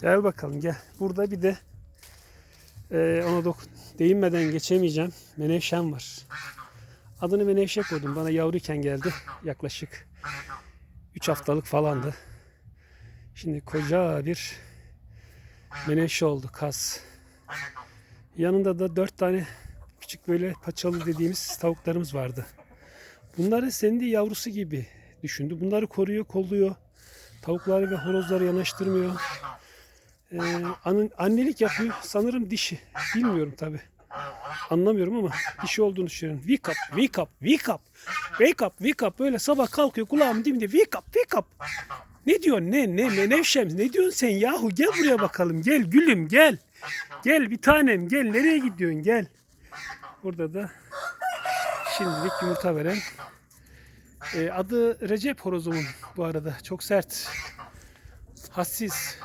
Gel bakalım gel. Burada bir de e, ona dok değinmeden geçemeyeceğim. Menevşem var. Adını Menevşe koydum. Bana yavruyken geldi. Yaklaşık 3 haftalık falandı. Şimdi koca bir menevşe oldu kaz. Yanında da 4 tane küçük böyle paçalı dediğimiz tavuklarımız vardı. Bunları senin de yavrusu gibi düşündü. Bunları koruyor, kolluyor. Tavukları ve horozları yanaştırmıyor. Ee, annelik yapıyor. Sanırım dişi. Bilmiyorum tabi. Anlamıyorum ama dişi olduğunu düşünüyorum. Wake up, wake up, wake up. Wake up, wake up. Böyle sabah kalkıyor kulağımın dibinde. Wake up, wake up. Ne diyorsun ne ne ne Nevşem ne diyorsun sen yahu gel buraya bakalım gel gülüm gel. Gel bir tanem gel nereye gidiyorsun gel. Burada da şimdilik yumurta veren e, adı Recep horozumun bu arada çok sert hassiz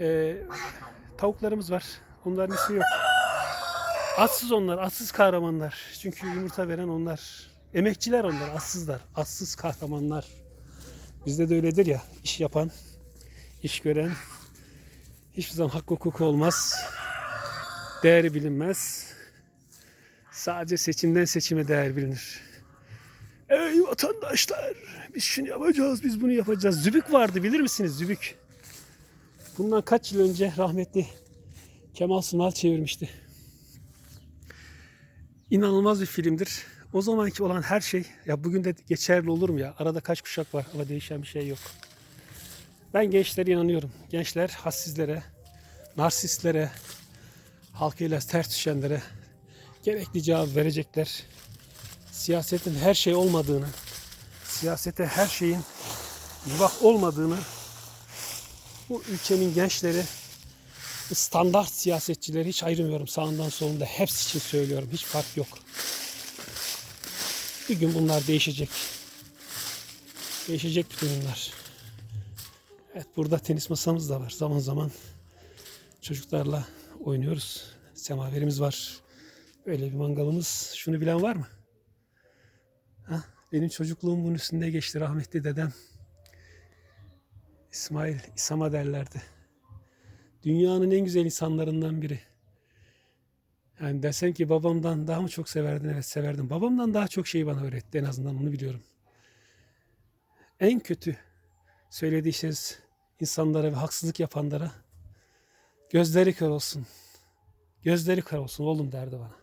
e, tavuklarımız var. Onların ismi yok. Atsız onlar atsız kahramanlar. Çünkü yumurta veren onlar. Emekçiler onlar atsızlar atsız kahramanlar. Bizde de öyledir ya iş yapan iş gören. Hiçbir zaman hak hukuku olmaz. Değeri bilinmez. Sadece seçimden seçime değer bilinir. Ey vatandaşlar biz şunu yapacağız biz bunu yapacağız. Zübük vardı bilir misiniz? Zübük bundan kaç yıl önce rahmetli Kemal Sunal çevirmişti İnanılmaz bir filmdir. O zamanki olan her şey ya bugün de geçerli olur mu ya? Arada kaç kuşak var ama değişen bir şey yok. Ben gençlere inanıyorum. Gençler hassizlere, narsistlere, halkıyla ters düşenlere gerekli cevap verecekler. Siyasetin her şey olmadığını, siyasete her şeyin mübah olmadığını bu ülkenin gençleri standart siyasetçileri hiç ayrımıyorum sağından solunda hepsi için söylüyorum hiç fark yok. Bir gün bunlar değişecek. Değişecek bütün bunlar. Evet burada tenis masamız da var. Zaman zaman çocuklarla oynuyoruz. Semaverimiz var. Böyle bir mangalımız. Şunu bilen var mı? Ha? Benim çocukluğum bunun üstünde geçti rahmetli dedem. İsmail İsama derlerdi. Dünyanın en güzel insanlarından biri. Yani desen ki babamdan daha mı çok severdin? Evet severdim. Babamdan daha çok şey bana öğretti. En azından onu biliyorum. En kötü söylediği şey insanlara ve haksızlık yapanlara gözleri kör olsun. Gözleri kör olsun oğlum derdi bana.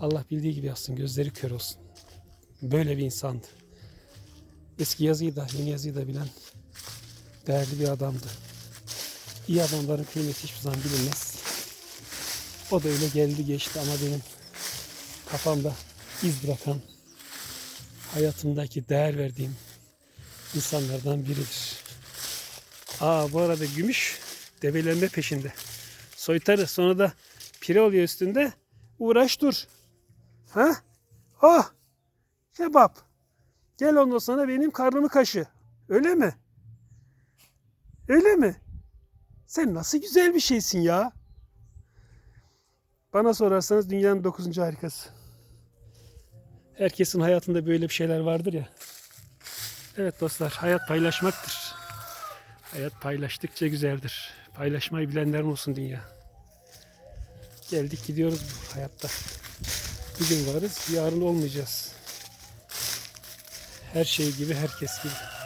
Allah bildiği gibi yapsın. Gözleri kör olsun. Böyle bir insandı. Eski yazıyı da yeni yazıyı da bilen değerli bir adamdı. İyi adamların kıymeti hiçbir zaman bilinmez. O da öyle geldi geçti ama benim kafamda iz bırakan hayatımdaki değer verdiğim insanlardan biridir. Aa bu arada gümüş debelenme peşinde. Soytarı sonra da pire oluyor üstünde. Uğraş dur. Ha? Oh! Kebap. Gel ondan sonra benim karnımı kaşı. Öyle mi? Öyle mi? Sen nasıl güzel bir şeysin ya. Bana sorarsanız dünyanın dokuzuncu harikası. Herkesin hayatında böyle bir şeyler vardır ya. Evet dostlar, hayat paylaşmaktır. Hayat paylaştıkça güzeldir. Paylaşmayı bilenlerin olsun dünya. Geldik gidiyoruz bu hayatta. Bir gün varız, yarın olmayacağız. Her şey gibi, herkes gibi.